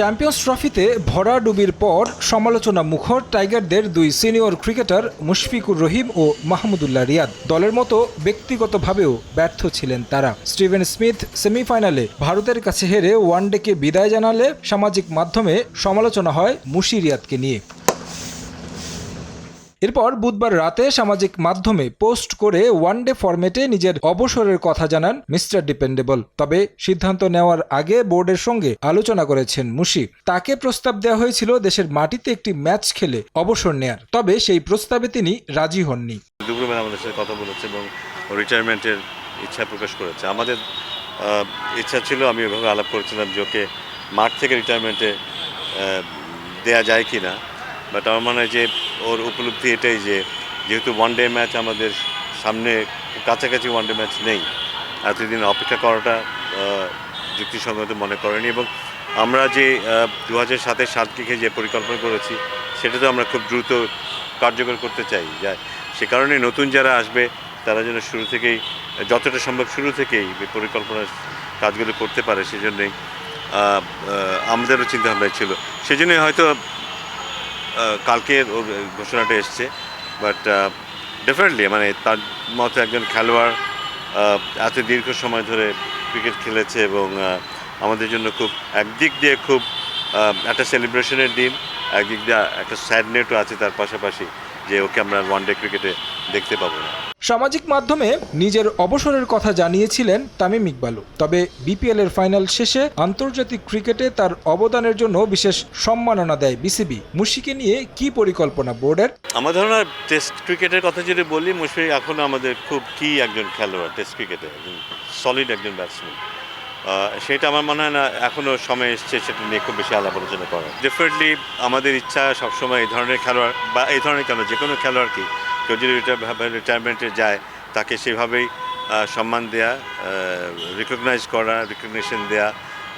Champions ট্রফিতে ভরাডুবির পর সমালোচনা মুখর টাইগারদের দুই সিনিয়র ক্রিকেটার মুশফিকুর রহিম ও মাহমুদুল্লাহ রিয়াদ। দলের মতো ব্যক্তিগতভাবেও ব্যর্থ ছিলেন তারা। স্টিভেন স্মিথ সেমিফাইনালে ভারতের কাছে হেরে ওয়ানডেকে বিদায় জানালে সামাজিক মাধ্যমে সমালোচনা হয় মুশি রিয়াদকে নিয়ে। এরপর বুধবার রাতে সামাজিক মাধ্যমে পোস্ট করে ওয়ানডে ফরম্যাটে নিজের অবসরের কথা জানান মিস্টার ডিপেন্ডেবল। তবে সিদ্ধান্ত নেওয়ার আগে বোর্ডের সঙ্গে আলোচনা করেছেন মুশি তাকে প্রস্তাব দেওয়া হয়েছিল দেশের মাটিতে একটি ম্যাচ খেলে অবসর নেয়ার। তবে সেই প্রস্তাবে তিনি রাজি হননি। কথা বলেছে এবং রিটায়ারমেন্টের ইচ্ছা প্রকাশ করেছে। আমাদের ইচ্ছা ছিল, আমি এভাবে আলাপ করেছিলাম যে ওকে মাঠ থেকে রিটায়ারমেন্টে দেয়া যায় কি না বাট আমার মনে হয় যে ওর উপলব্ধি এটাই যে যেহেতু ওয়ান ডে ম্যাচ আমাদের সামনে কাছাকাছি ওয়ান ডে ম্যাচ নেই, এতদিন অপেক্ষা করাটা যুক্তিসঙ্গত মনে করেনি এবং আমরা যে দু হাজার সাতের সাত দিকে যে পরিকল্পনা করেছি সেটা তো আমরা খুব দ্রুত কার্যকর করতে চাই। যা, সে কারণে নতুন যারা আসবে, তারা যেন শুরু থেকেই, যতটা সম্ভব শুরু থেকেই পরিকল্পনার কাজগুলো করতে পারে, সেজন্যই আমাদেরও চিন্তাভাবনা ছিল। সেজন্যই হয়তো আহ, কালকে ওর ঘোষণাটা এসছে। বাট ডেফিনেটলি মানে তার মতো একজন খেলোয়াড় এত দীর্ঘ সময় ধরে ক্রিকেট খেলেছে এবং আমাদের জন্য খুব একদিক দিয়ে খুব একটা সেলিব্রেশনের দিন একদিক দিয়ে একটা স্যাডনেটও আছে তার পাশাপাশি যে ওকে আমরা ওয়ান ডে ক্রিকেটে দেখতে পাবো না। সামাজিক মাধ্যমে নিজের অবসরের কথা জানিয়েছিলেন তামিম ইকবালও তবে বিপিএল এর ফাইনাল শেষে আন্তর্জাতিক ক্রিকেটে তার অবদানের জন্য বিশেষ সম্মাননা দেয় বিসিবি। মুশিকে নিয়ে কি পরিকল্পনা বোর্ডের? আমার ধারণা টেস্ট ক্রিকেটের কথা যদি বলি, মুশফিক এখন আমাদের খুব কি একজন খেলোয়াড় টেস্ট ক্রিকেটে একজন সলিড একজন ব্যাটসম্যান সেটা আমার মনে হয় না এখনও সময় এসছে, সেটা নিয়ে খুব বেশি আলাপ আলোচনা করা ডেফিনেটলি আমাদের ইচ্ছা সবসময় এই ধরনের খেলোয়াড় বা এই ধরনের কেন, যে কোনো খেলোয়াড়কে কেউ যদি রিটায়ারমেন্টে যায় তাকে সেভাবেই সম্মান দেয়া রিকগনাইজ করা রিকগনিশন দেয়া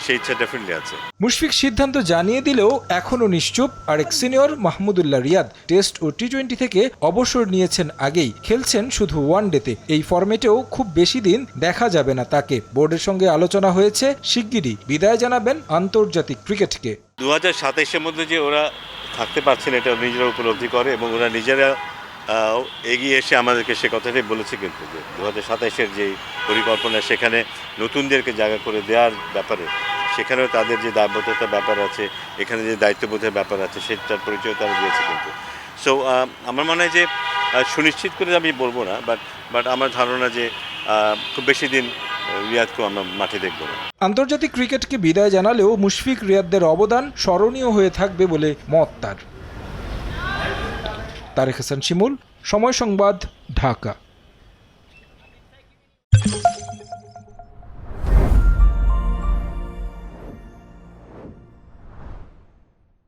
সেই ইচ্ছা ডেফিনেটলি আছে। মুশফিক সিদ্ধান্ত জানিয়ে দিলেও এখনও নিশ্চুপ আরেক সিনিয়র মাহমুদুল্লাহ রিয়াদ টেস্ট ও টি টোয়েন্টি থেকে অবসর নিয়েছেন আগেই। খেলছেন শুধু ওয়ান ডেতে এই ফরম্যাটেও খুব বেশি দিন দেখা যাবে না তাকে। বোর্ডের সঙ্গে আলোচনা হয়েছে শিগগিরই। বিদায় জানাবেন আন্তর্জাতিক ক্রিকেটকে। দু হাজার সাতাইশের মধ্যে যে ওরা থাকতে পারছেন এটা নিজেরা উপলব্ধি করে এবং ওরা নিজেরা এগিয়ে এসে আমাদেরকে সে কথাটাই বলেছে কিন্তু যে দু হাজার সাতাইশের যে পরিকল্পনা সেখানে নতুনদেরকে জায়গা করে দেওয়ার ব্যাপারে সেখানেও তাদের যে দায়বদ্ধতার ব্যাপার আছে এখানে যে দায়িত্ববোধের ব্যাপার আছে সেটার পরিচয় তারা দিয়েছে কিন্তু। সো আমার মনে হয় যে সুনিশ্চিত করে আমি বলব না বাট বাট আমার ধারণা যে খুব বেশি দিন আহ, রিয়াদকেও আমরা মাঠে দেখব না। আন্তর্জাতিক ক্রিকেটকে বিদায় জানালেও মুশফিক রিয়াদদের অবদান স্মরণীয় হয়ে থাকবে বলে মত তার। তারেক হাসান শিমুল সময় সংবাদ ঢাকা।